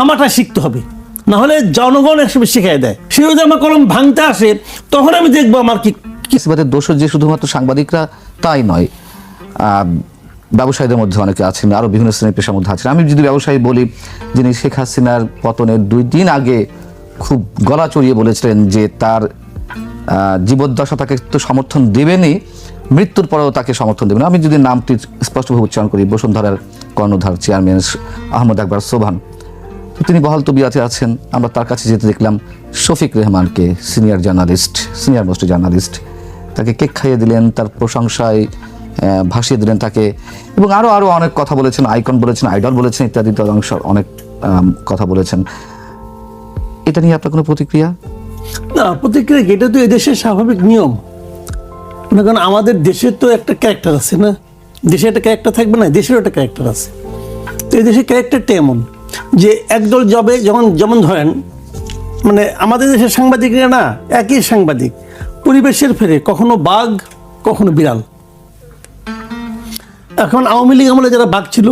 থামাটা শিখতে হবে। না হলে জনগণ একসময় শিখাই দেয়। সে যদি আমার কলম ভাঙতে আসে, তখন আমি দেখব আমার কি কিসিবাদের দোষ যে শুধুমাত্র সাংবাদিকরা তাই নয়। ব্যবসায়ীদের মধ্যে অনেকে আছেন আরও বিভিন্ন শ্রেণির পেশার মধ্যে আছেন। আমি যদি ব্যবসায়ী বলি, যিনি শেখ হাসিনার পতনের দুই দিন আগে খুব গলা চড়িয়ে বলেছিলেন যে তার জীবদ্দশা তাকে তো সমর্থন দেবেনই, মৃত্যুর পরেও তাকে সমর্থন দেবেন। আমি যদি নামটি স্পষ্টভাবে উচ্চারণ করি, বসুন্ধরার কর্ণধার চেয়ারম্যান আহমদ আকবর সোভান তো তিনি বহাল তবিয়াতে আছেন। আমরা তার কাছে যেতে দেখলাম Shafiq রেহমানকে, senior journalist, senior most journalist. তাকে কেক খাইয়ে দিলেন, তার প্রশংসায় ভাসিয়ে দিলেন তাকে। এবং আরও আরও অনেক কথা বলেছেন, আইকন বলেছেন, আইডল বলেছেন, ইত্যাদি তদংশ অনেক কথা বলেছেন। এটা নিয়ে আপনার কোনো প্রতিক্রিয়া? না, প্রতিক্রিয়া? এটা তো এদেশের স্বাভাবিক নিয়ম। মনে করেন আমাদের দেশের তো একটা ক্যারেক্টার আছে না? দেশে একটা ক্যারেক্টার থাকবে না, দেশেরও একটা ক্যারেক্টার আছে। তো এই দেশের ক্যারেক্টারটা এমন। যে একদল জবে যখন যেমন ধরেন মানে আমাদের দেশের সাংবাদিকরা না একই সাংবাদিক পরিবেশের ফেরে কখনো বাঘ কখনো বিড়াল। এখন আওয়ামী লীগ আমলে যারা বাঘ ছিল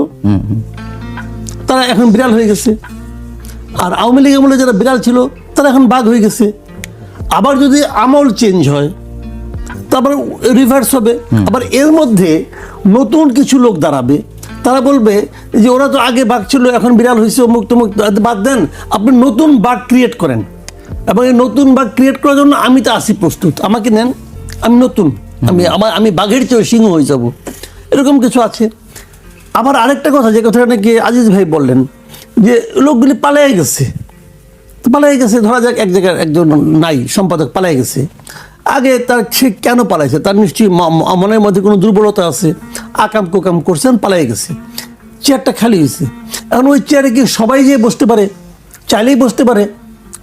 তারা এখন বিড়াল হয়ে গেছে। আর আওয়ামী লীগ আমলে যারা বিড়াল ছিল তারা এখন বাঘ হয়ে গেছে। আবার যদি আমল চেঞ্জ হয় তারপর রিভার্স হবে। আবার এর মধ্যে নতুন কিছু লোক দাঁড়াবে। তারা বলবে যে ওরা তো আগে বাঘ ছিল এখন বিড়াল হয়েছে অমুক তমুক বাদ দেন আপনি নতুন বাঘ ক্রিয়েট করেন। এবং এই নতুন বাঘ ক্রিয়েট করার জন্য আমি তো আসি প্রস্তুত। আমাকে নেন আমি নতুন আমি আমার আমি বাঘের চেয়ে সিংহ হয়ে যাব। এরকম কিছু আছে। আবার আরেকটা কথা যে কথাটা নাকি আজিজ ভাই বললেন যে লোকগুলি পালিয়ে গেছে। তো পালিয়ে গেছে ধরা যাক এক জায়গায় একজন নাই সম্পাদক পালিয়ে গেছে। আগে তার সে কেন পালাইছে? তার নিশ্চয়ই মনের মধ্যে কোনো দুর্বলতা আছে? আকাম কোকাম করছেন পালিয়ে গেছে। চেয়ারটা খালি হয়েছে। এখন ওই চেয়ারে কি সবাই যে বসতে পারে চাইলেই বসতে পারে।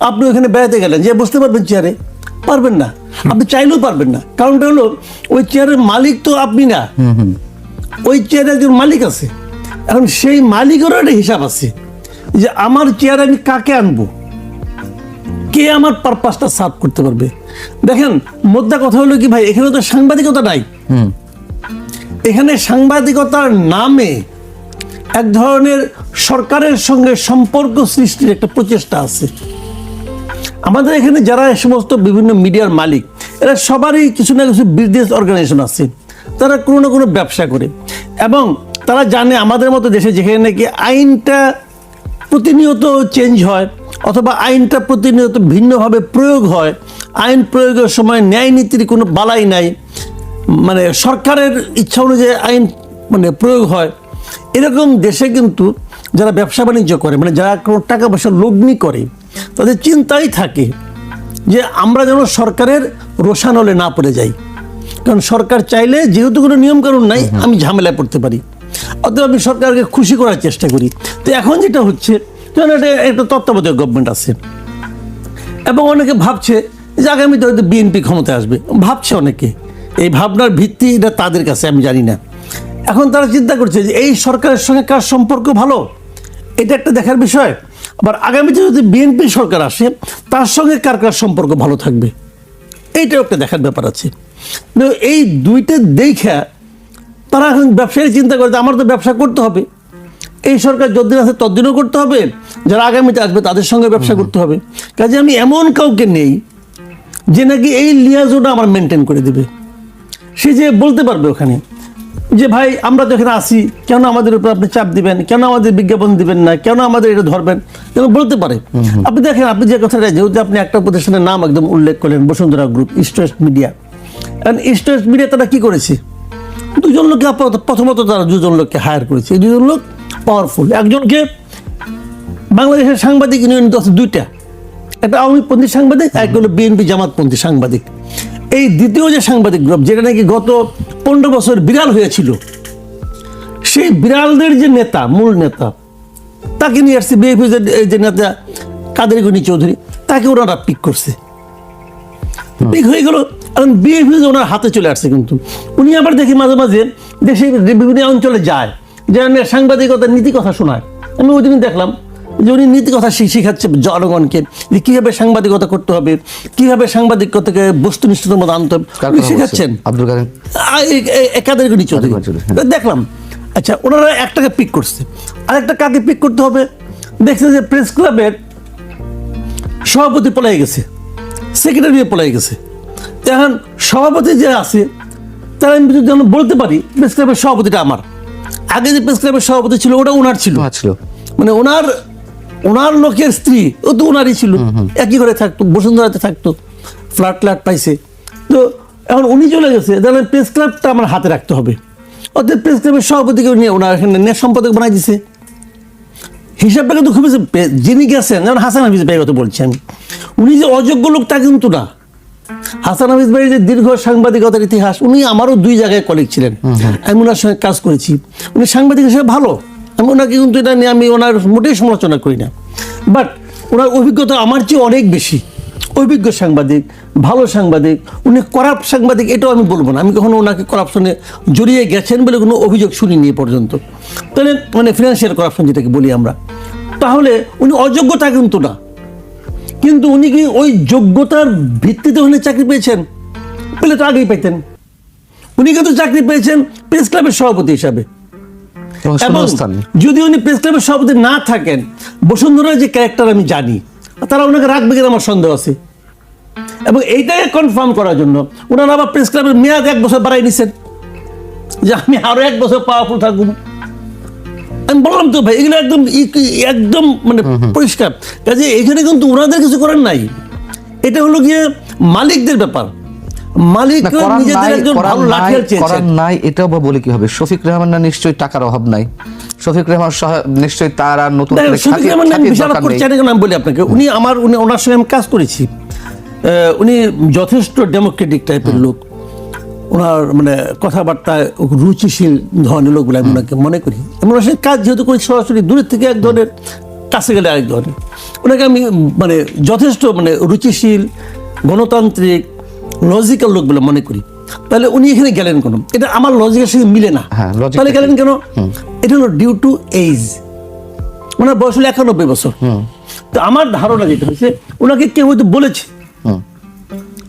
আপনি ওখানে বেড়াতে গেলেন যে বসতে পারবেন চেয়ারে? পারবেন না। আপনি চাইলেও পারবেন না। কারণটা হলো ওই চেয়ারের মালিক তো আপনি না। ওই চেয়ারে একজন মালিক আছে। এখন সেই মালিকেরও একটা হিসাব আছে যে আমার চেয়ার আমি কাকে আনব? কে আমার পারপাসটা সার্ভ করতে পারবে? দেখেন মোদ্দা কথা হলো কি ভাই এখানে তো সাংবাদিকতা নাই। এখানে সাংবাদিকতার নামে এক ধরনের সরকারের সঙ্গে সম্পর্ক সৃষ্টির একটা প্রচেষ্টা আছে। আমাদের এখানে যারা এই সমস্ত বিভিন্ন মিডিয়ার মালিক এরা সবারই কিছু না কিছু বিজনেস অর্গানাইজেশন আছে। তারা কোনো না কোনো ব্যবসা করে। এবং তারা জানে আমাদের মতো দেশে যেখানে নাকি আইনটা প্রতিনিয়ত চেঞ্জ হয়। অথবা আইনটা প্রতিনিয়ত ভিন্নভাবে প্রয়োগ হয়। আইন প্রয়োগের সময় ন্যায় নীতির কোনো বালাই নাই। মানে সরকারের ইচ্ছা অনুযায়ী আইন মানে প্রয়োগ হয়। এরকম দেশে কিন্তু যারা ব্যবসা বাণিজ্য করে মানে যারা কোনো টাকা পয়সা লগ্নি করে তাদের চিন্তাই থাকে যে আমরা যেন সরকারের রোষানলে না পড়ে যাই। কারণ সরকার চাইলে যেহেতু কোনো নিয়মকানুন নাই আমি ঝামেলায় পড়তে পারি। অতএব আমি সরকারকে খুশি করার চেষ্টা করি। তো এখন যেটা হচ্ছে যেন একটা তত্ত্বাবধায়ক গভর্নমেন্ট আছে। এবং অনেকে ভাবছে যে আগামীতে হয়তো বিএনপি ক্ষমতায় আসবে। ভাবছে অনেকে। এই ভাবনার ভিত্তি এটা তাদের কাছে, আমি জানি না। এখন তারা চিন্তা করছে যে এই সরকারের সঙ্গে কার সম্পর্ক ভালো? এটা একটা দেখার বিষয়। আবার আগামীতে যদি বিএনপি সরকার আসে, তার সঙ্গে কার কার সম্পর্ক ভালো থাকবে? এইটাও একটা দেখার ব্যাপার আছে। এই দুইটা দেখা তারা এখন ব্যবসায়ী চিন্তা করে আমার তো ব্যবসা করতে হবে। এই সরকার যতদিন আছে ততদিনও করতে হবে যারা আগামীতে আসবে তাদের সঙ্গে ব্যবসা করতে হবে। কাজে আমি এমন কাউকে নেই যে নাকি এই লিয়াজোটা আমার মেনটেন করে দেবে। সে যে বলতে পারবে ওখানে যে ভাই আমরা তো এখানে আসি কেন আমাদের উপর আপনি চাপ দিবেন? কেন আমাদের বিজ্ঞাপন দিবেন না? কেন আমাদের এটা ধরবেন? কেন বলতে পারে। আপনি দেখেন আপনি যে কথাটা যেহেতু আপনি একটা প্রতিষ্ঠানের নাম একদম উল্লেখ করলেন Bashundhara group east west media. কারণ ইস্ট ওয়েস্ট মিডিয়া তারা কি করেছে? দুজন লোককে প্রথমত তারা দুজন লোককে হায়ার করেছে। এই দুজন লোক পাওয়ারফুল একজনকে বাংলাদেশের সাংবাদিক ইউনিয়ন তো আছে দুইটা। একটা আওয়ামী আওয়ামীপন্থী সাংবাদিক আর একটা হলো বিএনপি জামাতপন্থী সাংবাদিক। এই দ্বিতীয় যে সাংবাদিক গ্রুপ যেটা নাকি গত পনেরো বছর বিড়াল হয়েছিল সেই বিড়ালদের যে নেতা মূল নেতা তাকে নিয়ে আসছে বিএনপি যে নেতা কাদের গনি চৌধুরী তাকে ওনারা পিক করছে। পিক হয়ে গেল এখন বিএনপি ওনার হাতে চলে আসছে কিন্তু উনি আবার দেখি মাঝে মাঝে দেশে বিভিন্ন অঞ্চলে যায়। যে আমি সাংবাদিকতার নীতি কথা শোনায়। আমি ওই দিন দেখলাম যে উনি নীতি কথা শি- শিখাচ্ছে জনগণকে যে কীভাবে সাংবাদিকতা করতে হবে কীভাবে সাংবাদিকতাকে বস্তুনিষ্ঠতার মধ্যে আনতে হবে। উনি শেখাচ্ছেন? আব্দুল কাদের একাদের চৌধুরী হ্যাঁ। দেখলাম। আচ্ছা ওনারা একটাকে পিক করছে। আরেকটা কাকে পিক করতে হবে? দেখছে যে প্রেস ক্লাবের সভাপতি পলাই গেছে। সেক্রেটারি পলাই গেছে। এখন সভাপতি যে আছে তারা আমি যদি যেন বলতে পারি প্রেস ক্লাবের সভাপতিটা আমার। আগে যে প্রেস ক্লাবের সভাপতি ছিল ওটা ওনার ছিল। ছিল। মানে ওনার ওনার লোকের স্ত্রী ও তো ওনারই ছিল। একই ঘরে থাকতো বসুন্ধরাতে থাকতো ফ্ল্যাট ফ্ল্যাট পাইছে। তো এখন উনি চলে গেছে তাহলে প্রেস ক্লাবটা আমার হাতে রাখতে হবে। অর্থাৎ প্রেস ক্লাবের সভাপতিকে নিয়ে ওনার এখানে নেট সম্পাদক বানাই দিছে। হিসাবটা কিন্তু খুবই যিনি গেছেন যেমন হাসান হাফিজ ভাই কথা বলছি আমি উনি যে অযোগ্য লোক তা কিন্তু না। হাসান হাফিজ ভাই যে দীর্ঘ সাংবাদিকতার ইতিহাস উনি আমারও দুই জায়গায় কলিগ ছিলেন। আমি ওনার সঙ্গে কাজ করেছি। উনি সাংবাদিক হিসেবে ভালো। আমি ওনাকে কিন্তু এটা নিয়ে আমি ওনার মোটেই সমালোচনা করি না। বাট ওনার অভিজ্ঞতা আমার চেয়ে অনেক বেশি। অভিজ্ঞ সাংবাদিক ভালো সাংবাদিক উনি করাপ সাংবাদিক এটাও আমি বলব না। আমি কখনো ওনাকে করাপশনে জড়িয়ে গেছেন বলে কোনো অভিযোগ শুনিনি এ পর্যন্ত। তাহলে মানে ফিনান্সিয়াল করাপশন যেটাকে বলি আমরা। তাহলে উনি অযোগ্যতা কিন্তু না। কিন্তু উনি কি ওই যোগ্যতার ভিত্তিতে উনি চাকরি পেয়েছেন? পেলে তো আগেই পেতেন উনি কিন্তু চাকরি পেয়েছেন প্রেস ক্লাবের সভাপতি হিসাবে। এবং যদি উনি প্রেস ক্লাবের সভাপতি না থাকেন বসুন্ধরার যে ক্যারেক্টার আমি জানি তারা ওনাকে রাখবে কিনা আমার সন্দেহ আছে। এবং এইটাকে কনফার্ম করার জন্য ওনারা আবার প্রেস ক্লাবের মেয়াদ এক বছর বাড়াই নিছেন। যে আমি আরও এক বছর পাওয়ারফুল থাকব আমি বললাম তো ভাই এগুলো একদম একদম মানে পরিষ্কার। কাজে এখানে কিন্তু ওনাদের কিছু করার নাই। এটা হলো গিয়ে মালিকদের ব্যাপার। নাই, বা বলে কি হবে? শফিক রহমান না নিশ্চয়ই টাকার অভাব নাই। শফিক রহমান সহ- নিশ্চয়ই তার আর নতুন শফিক রহমান বলি আপনাকে। উনি আমার উনি ওনার সঙ্গে আমি কাজ করেছি। উনি যথেষ্ট ডেমোক্রেটিক টাইপের লোক। ওনার মানে কথাবার্তায় রুচিশীল ধরনের লোক বলে আমি ওনাকে মনে করি। আমি ওনার কাজ যেহেতু করি সরাসরি দূরের থেকে এক ধরনের কাছে গেলে আরেক ধরনের। ওনাকে আমি মানে যথেষ্ট মানে রুচিশীল গণতান্ত্রিক লজিক্যাল লোক বলে মনে করি। তাহলে উনি এখানে গেলেন কেন? এটা আমার লজিকের সঙ্গে মিলে না। হ্যাঁ, তাহলে গেলেন কেন? এটা হলো ডিউ টু এইজ ওনার বয়স হলো একানব্বই বছর। তো আমার ধারণা যেটা হয়েছে ওনাকে কেউ হয়তো বলেছে। হুম।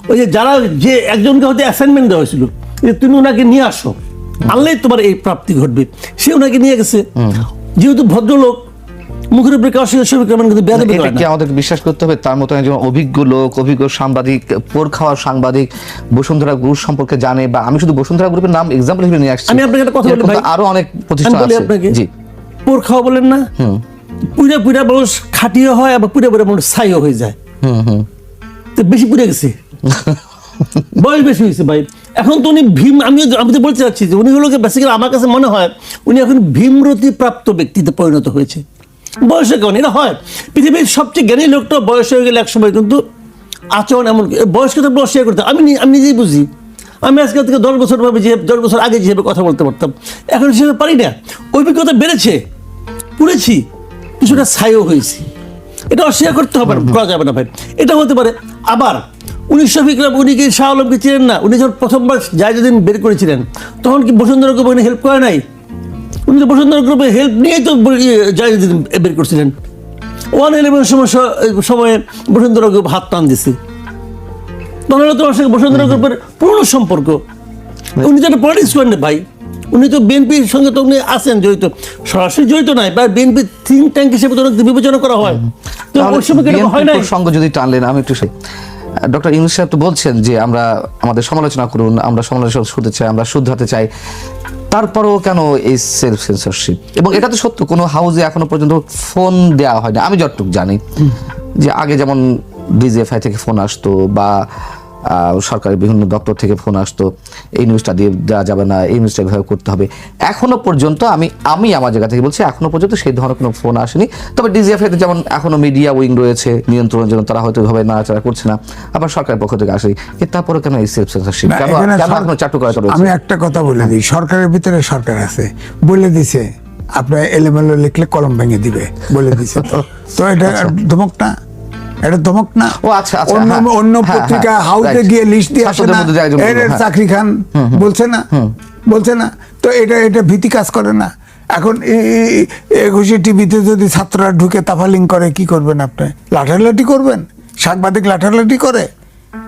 ওই যে যারা যে একজনকে হয়তো অ্যাসাইনমেন্ট দেওয়া হয়েছিল যে তুমি ওনাকে নিয়ে আসো আনলেই তোমার এই প্রাপ্তি ঘটবে। সে ওনাকে নিয়ে গেছে। যেহেতু ভদ্রলোক মুখের উপরে কিন্তু বিশ্বাস করতে হবে? তার মতো একজন অভিজ্ঞ লোক অভিজ্ঞ সাংবাদিক পোর খাওয়া সাংবাদিক বসুন্ধরা গ্রুপ সম্পর্কে জানে বা আমি শুধু বসুন্ধরা গ্রুপের নাম এক্সাম্পল হিসেবে নিয়ে আসছি। আমি আপনাকে একটা কথা বলি এরকম ভাই। আরও অনেক প্রতিষ্ঠান আছে। আপনাকে জি। পোর খাওয়া বলেন না পুরা পুরা মানুষ খাটিয়ে হয় আবার পুরা পুরা মানুষ ছাইও হয়ে যায়। হুম হুম। তো বেশি পুড়ে গেছে। বয়স বেশি হয়েছে ভাই। এখন তো উনি ভীম আমি আমি তো বলতে চাচ্ছি যে উনি হলো বেসিক্যালি আমার কাছে মনে হয় উনি এখন ভীমরতি প্রাপ্ত ব্যক্তিতে পরিণত হয়েছে। বয়সের কারণে এটা হয়। পৃথিবীর সবচেয়ে জ্ঞানী লোকটা বয়স হয়ে গেলে একসময় কিন্তু আচরণ এমন বয়সকে তো অস্বীকার করতে। আমি আমি নিজেই বুঝি। আমি আজকে থেকে দশ বছর ভাবে যে দশ বছর আগে যেভাবে কথা বলতে পারতাম। এখন সেভাবে পারি না। অভিজ্ঞতা বেড়েছে। পড়েছি। কিছুটা ছাইও হয়েছি। এটা অস্বীকার করতে হবে না, করা যাবে না ভাই। এটা হতে পারে। আবার উনি শফিক রাব উনি কি শাহ আলমকে চিনেন না? উনি যখন প্রথমবার জায়জাদিন বের করেছিলেন তখন কি বসুন্ধরা গ্রুপ উনি হেল্প করে নাই? উনি তো বসুন্ধরা গ্রুপে হেল্প নিয়েই তো জায়জাদিন বের করছিলেন। ওয়ান ইলেভেন সমস্যা সময়ে বসুন্ধরা গ্রুপ হাত টান দিছে। তখন তোমার সঙ্গে বসুন্ধরা গ্রুপের পুরনো সম্পর্ক। উনি তো একটা পলিটিক্স করেন না ভাই। উনি তো বিএনপির সঙ্গে তো উনি আছেন জড়িত। সরাসরি জড়িত নাই বা বিএনপি থিঙ্ক ট্যাঙ্ক হিসেবে তো বিবেচনা করা হয়। তো ওই সময় হয় নাই? প্রসঙ্গ যদি টানলেন আমি একটু সেই ডক্টর ইউনুস সাহেব তো বলছেন যে আমরা আমাদের সমালোচনা করুন, আমরা সমালোচনা শুনতে চাই, আমরা শুধরাতে চাই। তারপরেও কেন এই সেলফ সেন্সরশিপ এবং এটা তো সত্য, কোনো হাউজে এখনও পর্যন্ত ফোন দেওয়া হয় না আমি যতটুকু জানি যে আগে যেমন ডিজিএফআই থেকে ফোন আসতো বা আহ, সরকারি বিভিন্ন দপ্তর থেকে ফোন আসতো এই নিউজটা দিয়ে দেওয়া যাবে না এই নিউজটা এভাবে করতে হবে। এখনও পর্যন্ত আমি আমি আমার জায়গা থেকে বলছি এখনও পর্যন্ত সেই ধরনের কোনো ফোন আসেনি। তবে ডিজিএফআই তে যেমন এখনও মিডিয়া উইং রয়েছে নিয়ন্ত্রণের জন্য তারা হয়তো ভাবে নাড়াচাড়া করছে না আবার সরকারের পক্ষ থেকে আসে কিন্তু তারপরে কেন এই সেলফ সেন্সরশিপ চাটুকারিতা রয়েছে? আমি একটা কথা বলে দিই সরকারের ভিতরে সরকার আছে। বলে দিছে আপনার এলোমেলো লিখলে কলম ভেঙে দিবে বলে দিছে তো। তো এটা ধমক না। এটা ধমক না? ও আচ্ছা, আচ্ছা, অন্য হ্যাঁ। অন্য হ্যাঁ, পত্রিকা হ্যাঁ, হাউসে গিয়ে লিস্ট দিয়ে আসে না। এর হ্যাঁ। চাকরি খান। বলছে না? বলছে না? তো এটা এটা ভীতি কাজ করে না। এখন একুশে টিভিতে যদি ছাত্ররা ঢুকে তাফালিং করে কি করবেন আপনি? লাঠালাঠি করবেন? সাংবাদিক লাঠালাঠি করে?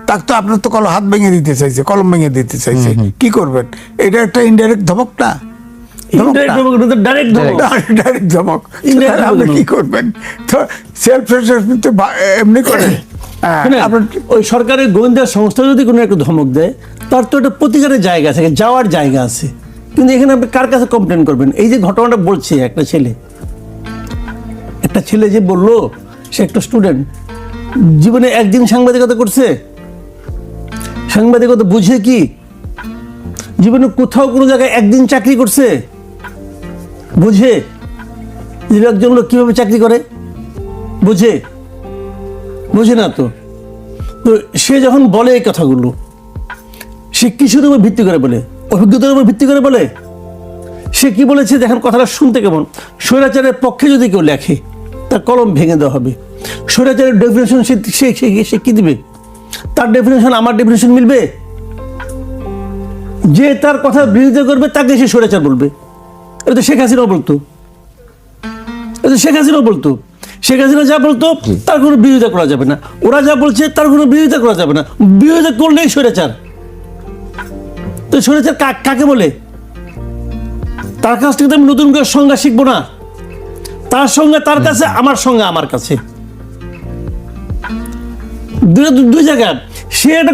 তাক তো আপনার তো কলম হাত ভেঙে দিতে চাইছে কলম ভেঙে দিতে চাইছে। কি করবেন? এটা একটা ইনডাইরেক্ট ধমক না। ডাইরেক্ট ধমক ডাইরেক্ট ধমক। তো Indirect তাহলে আপনি কি করবেন? তো সেলফ তো এমনি করে। শুনেন, আপনার ওই সরকারের গোয়েন্দা সংস্থা যদি কোনো একটা ধমক দেয় তার তো একটা প্রতিকারের জায়গা আছে যাওয়ার জায়গা আছে। কিন্তু এখানে আপনি কার কাছে কমপ্লেন করবেন? এই যে ঘটনাটা বলছে একটা ছেলে। একটা ছেলে যে বলল সে একটা স্টুডেন্ট জীবনে একদিন সাংবাদিকতা করছে। সাংবাদিকতা বুঝে কি? জীবনে কোথাও কোনো জায়গায় একদিন চাকরি করছে। বুঝে যে একজন লোক কীভাবে চাকরি করে? বুঝে? বুঝে না তো? তো সে যখন বলে এই কথাগুলো, সে কিসের উপর ভিত্তি করে বলে? অভিজ্ঞতার উপর ভিত্তি করে বলে? সে কি বলেছে দেখেন কথাটা শুনতে কেমন? স্বৈরাচারের পক্ষে যদি কেউ লেখে, তার কলম ভেঙে দেওয়া হবে। স্বৈরাচারের ডেফিনেশন সে- সে কি দিবে? তার ডেফিনেশন আমার ডেফিনেশন মিলবে? যে তার কথা বিরোধিতা করবে, তাকে সে স্বৈরাচার বলবে। এটা তো শেখ হাসিনাও বলতো। এটা তো শেখ হাসিনাও বলতো। শেখ হাসিনা যা বলতো তার কোনো বিরোধিতা করা যাবে না। ওরা যা বলছে তার কোনো বিরোধিতা করা যাবে না। বিরোধিতা করলেই স্বৈরাচার। তো স্বৈরাচার কাকে বলে? তার কাছ থেকে আমি নতুন করে সংজ্ঞা শিখব না। তার সঙ্গে তার কাছে আমার সঙ্গে আমার কাছে। দুই দুই জায়গা সে একটা